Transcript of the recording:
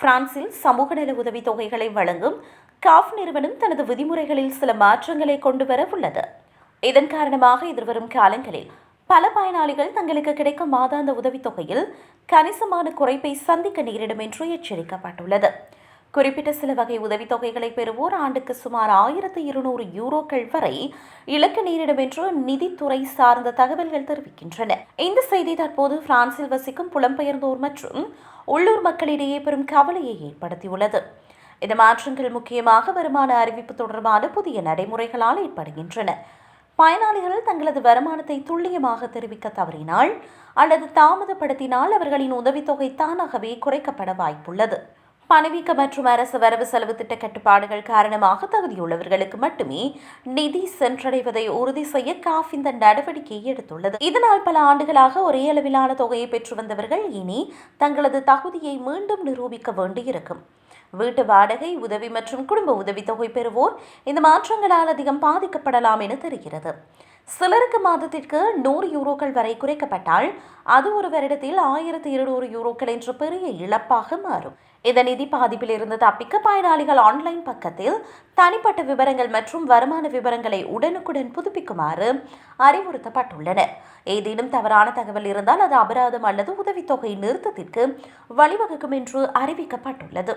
பிரான்சில் சமூக நல உதவித் தொகைகளை வழங்கும் காஃப் நிறுவனம் தனது விதிமுறைகளில் சில மாற்றங்களை கொண்டு வர உள்ளது. இதன் காரணமாக எதிர்வரும் காலங்களில் பல பயனாளிகள் தங்களுக்கு கிடைக்கும் மாதாந்த உதவித் தொகையில் கணிசமான குறைப்பை சந்திக்க நேரிடும் என்று எச்சரிக்கப்பட்டுள்ளது. குறிப்பிட்ட சில வகை உதவித்தொகைகளை பெறுவோர் ஆண்டுக்கு சுமார் ஆயிரத்து இருநூறு யூரோக்கள் வரை இலக்க நேரிடும் என்று நிதித்துறை சார்ந்த தகவல்கள் தெரிவிக்கின்றன. இந்த செய்தி தற்போது பிரான்சில் வசிக்கும் புலம்பெயர்ந்தோர் மற்றும் உள்ளூர் மக்களிடையே பெரும் கவலையை ஏற்படுத்தியுள்ளது. இந்த மாற்றங்கள் முக்கியமாக வருமான அறிவிப்பு தொடர்பான புதிய நடைமுறைகளால் ஏற்படுகின்றன. பயனாளிகள் தங்களது வருமானத்தை துல்லியமாக தெரிவிக்க தவறினால் அல்லது தாமதப்படுத்தினால் அவர்களின் உதவித்தொகை தானாகவே குறைக்கப்பட வாய்ப்புள்ளது. பணவீக்க மற்றும் அரசு வரவு செலவு திட்ட கட்டுப்பாடுகள் காரணமாக தகுதியுள்ளவர்களுக்கு மட்டுமே நிதி சென்றடைவதை உறுதி செய்ய காஃப் இந்த நடவடிக்கையை எடுத்துள்ளது. இதனால் பல ஆண்டுகளாக ஒரே அளவிலான தொகையை பெற்று வந்தவர்கள் இனி தங்களது தகுதியை மீண்டும் நிரூபிக்க வேண்டியிருக்கும். வீட்டு வாடகை உதவி மற்றும் குடும்ப உதவித்தொகை பெறுவோர். இந்த மாற்றங்களால் அதிகம் பாதிக்கப்படலாம் என தெரிகிறது. சிலருக்கு மாதத்திற்கு நூறு யூரோக்கள் வரை குறைக்கப்பட்டால் அது ஒரு வருடத்தில் ஆயிரத்தி இருநூறு யூரோக்கள் என்ற பெரிய இழப்பாக மாறும். இந்த நிதி பாதிப்பில் இருந்து தப்பிக்க பயனாளிகள் ஆன்லைன் பக்கத்தில் தனிப்பட்ட விவரங்கள் மற்றும் வருமான விவரங்களை உடனுக்குடன் புதுப்பிக்குமாறு அறிவுறுத்தப்பட்டுள்ளனர். ஏதேனும் தவறான தகவல் இருந்தால் அது அபராதம் அல்லது உதவித்தொகை நிறுத்தத்திற்கு வழிவகுக்கும் என்று அறிவிக்கப்பட்டுள்ளது.